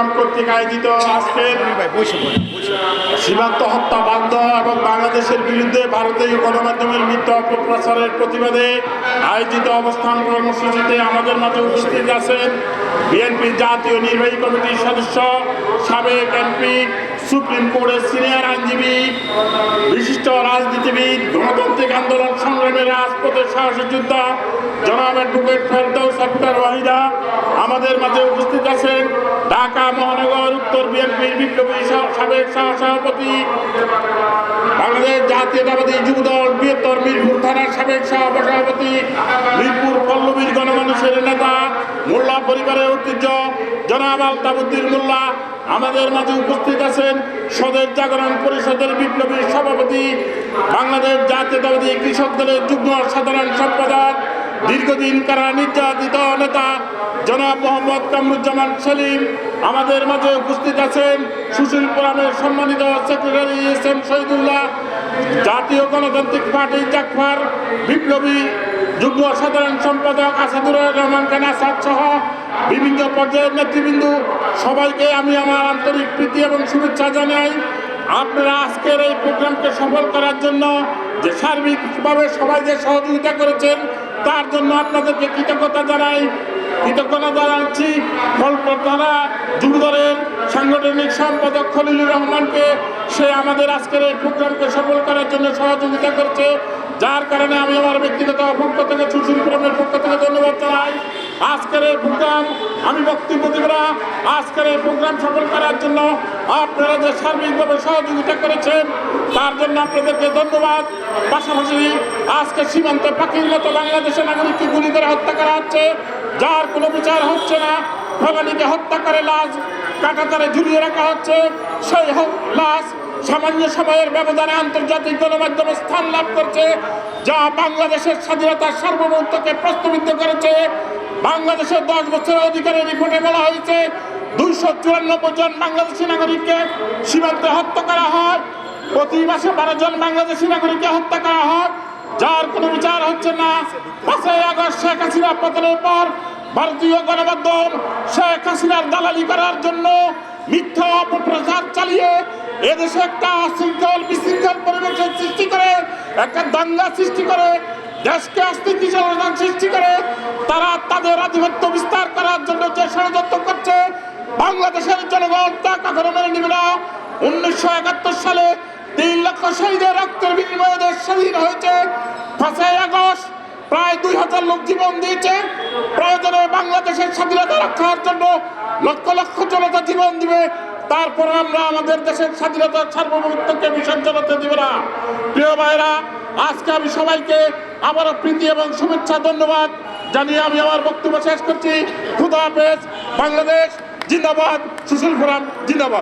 সুশীল কর্তৃক আয়োজিত আজকের সীমান্ত হত্যা বন্ধ এবং বাংলাদেশের বিরুদ্ধে ভারতীয় গণমাধ্যমের মিথ্যা অপপ্রচারের প্রতিবাদে আয়োজিত অবস্থান কর্মসূচিতে আমাদের মাঝে উপস্থিত আছেন বিএনপির জাতীয় নির্বাহী কমিটির সদস্য, সাবেক এমপি, সুপ্রিম কোর্টের সিনিয়র আইনজীবী, বিশিষ্ট রাজনীতিবিদ, গণতান্ত্রিক আন্দোলন সংগ্রামের রাজপথের সাহসী যোদ্ধা জনাব অ্যাডভোকেট ফেরদৌস আক্তার ওয়াহিদা আমাদের মাঝে উপস্থিত আছেন ঢাকা মহানগর উত্তর বিএনপির বিপ্লবী সাবেক সহসভাপতি বাংলাদেশ জাতীয়তাবাদী থানার সাবেক সহসভাপতি মিরপুর পল্লবীর গণমানুষের নেতা, মোল্লা পরিবারের ঐতিহ্য, জনাব আলতাবুদ্দিন মোল্লা, আমাদের মাঝে উপস্থিত আছেন স্বদেশ জাগরণ পরিষদের বিপ্লবী সভাপতি, বাংলাদেশ জাতীয়তাবাদী কৃষক দলের যুগ্ম সাধারণ সম্পাদক দীর্ঘদিন কারা নির্যাতিত নেতা জনাব মোহাম্মদ কামরুজ্জামান সেলিম আমাদের মাঝে উপস্থিত আছেন সুশীল ফোরামের সম্মানিত সেক্রেটারি এস এম শহীদুল্লাহ, জাতীয় গণতান্ত্রিক পার্টি জাকফার বিপ্লবী যুগ্ম সাধারণ সম্পাদক আসাদুর রহমান খান আসাদ সহ বিভিন্ন পর্যায়ের নেতৃবৃন্দ, সবাইকে আমি আমার আন্তরিক প্রীতি এবং শুভেচ্ছা জানাই। আপনারা আজকের এই প্রোগ্রামকে সফল করার জন্য যে সার্বিকভাবে সবাই যে সহযোগিতা করেছেন তার জন্য আপনাদেরকে কৃতজ্ঞতা জানাই। কৃতজ্ঞতা জানাচ্ছি কল্পনা যুবদলের সাংগঠনিক সম্পাদক খলিলুর রহমানকে। সে আমাদের আজকের এই প্রোগ্রামকে সফল করার জন্য সহযোগিতা করছে। যার কারণে আমি আমার ব্যক্তিগত পক্ষ থেকে, সুশীল প্রেমের পক্ষ থেকে ধন্যবাদ জানাই। আজকের এই প্রোগ্রাম, আমি বক্তব্য দেব না। আজকের এই প্রোগ্রাম সফল করার জন্য আপনারা যে সার্বিকভাবে সহযোগিতা করেছেন, তার জন্য আপনাদেরকে ধন্যবাদ। পাশাপাশি আজকে সীমান্তে পাখির মতো বাংলাদেশের নাগরিককে গুলি করে হত্যা করা হচ্ছে। যার কোনো বিচার হচ্ছে না, ফলানিকে হত্যা করে লাশ কাটাতারে ঝুলিয়ে রাখা হচ্ছে। সেই লাশ সামান্য সময়ের ব্যবধানে আন্তর্জাতিক গণমাধ্যমে স্থান লাভ করছে, যা বাংলাদেশের স্বাধীনতার সার্বভৌমত্বকে প্রশ্নবিদ্ধ করেছে। বাংলাদেশের দশ বছরের অধিকারের রিপোর্টে বলা হয়েছে দুইশো চুরানব্বই জন বাংলাদেশি নাগরিককে সীমান্তে হত্যা করা হয়। প্রতি মাসে বারো জন বাংলাদেশি নাগরিককে হত্যা করা হয়। যার কোনো বিচার হচ্ছে না। পাঁচই আগস্ট শেখ হাসিনা পতনের পর ভারতীয় গণমাধ্যম শেখ হাসিনার দালালি করার জন্য মিথ্যা অপপ্রচার চালিয়ে এদেশে একটা অশৃঙ্খল বিশৃঙ্খল পরিবেশের সৃষ্টি করে, একটা দাঙ্গা সৃষ্টি করে, দেশকে অস্থিতিশীলতা সৃষ্টি করে, তারা তাদের আধিপত্য বিস্তার করার জন্য যে ষড়যন্ত্র করছে বাংলাদেশের জনগণ তা কখনো মেনে নেবে না। উনিশশো একাত্তর সালে তিন লক্ষ শহীদের রক্তের বিনিময়ে দেশ স্বাধীন হয়েছে। পাঁচই আগস্ট প্রায় দুই হাজার লোক জীবন দিয়েছে। প্রয়োজনে বাংলাদেশের স্বাধীনতা রক্ষার জন্য লক্ষ লক্ষ জনতা জীবন দিবে। তারপর আমরা আমাদের দেশের স্বাধীনতার সার্বভৌমত্বকে বিসর্জন হতে দিব না। প্রিয় ভাইরা আজকে আমি সবাইকে আবারও প্রীতি এবং শুভেচ্ছা, ধন্যবাদ জানিয়ে আমি আমার বক্তব্য শেষ করছি। খুদা হাফেজ, বাংলাদেশ। জিন্দাবাদ সুশীল ফোরাম জিন্দাবাদ।